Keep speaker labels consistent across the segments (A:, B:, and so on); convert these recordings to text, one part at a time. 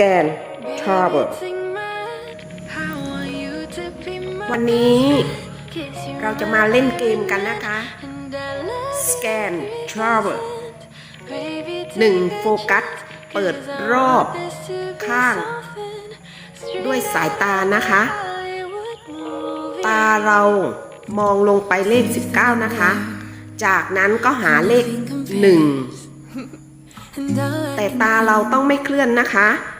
A: Scan Travel วันนี้เราจะมาเล่นเกมกันนะคะ Scan Travel หนึ่งโฟกัส เปิดรอบข้าง ด้วยสายตานะคะ ตาเรามองลงไปเลข 19 นะคะ จากนั้นก็หาเลข 1 แต่ตาเราต้องไม่เคลื่อนนะคะ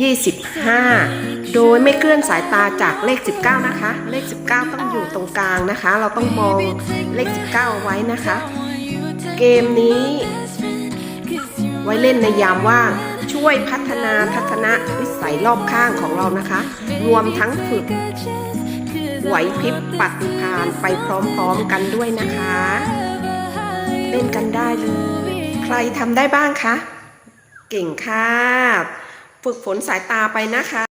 A: ยี่สิบห้าโดยไม่เคลื่อนสายตาจากเลข 19 นะคะ เลข 19 ต้องอยู่ตรงกลางนะคะ เราต้องมองเลข 19เอาไว้นะคะ เกมนี้ ไว้เล่นในยามว่างช่วยพัฒนาทัศนวิสัยรอบข้างของเรานะคะ รวมทั้งฝึกไหวพริบปฏิภาณไปพร้อมๆกันด้วยนะคะ เล่นกันได้เลย ใครทำได้บ้างคะ เก่งค่ะ ฝึกฝนสายตาไปนะคะ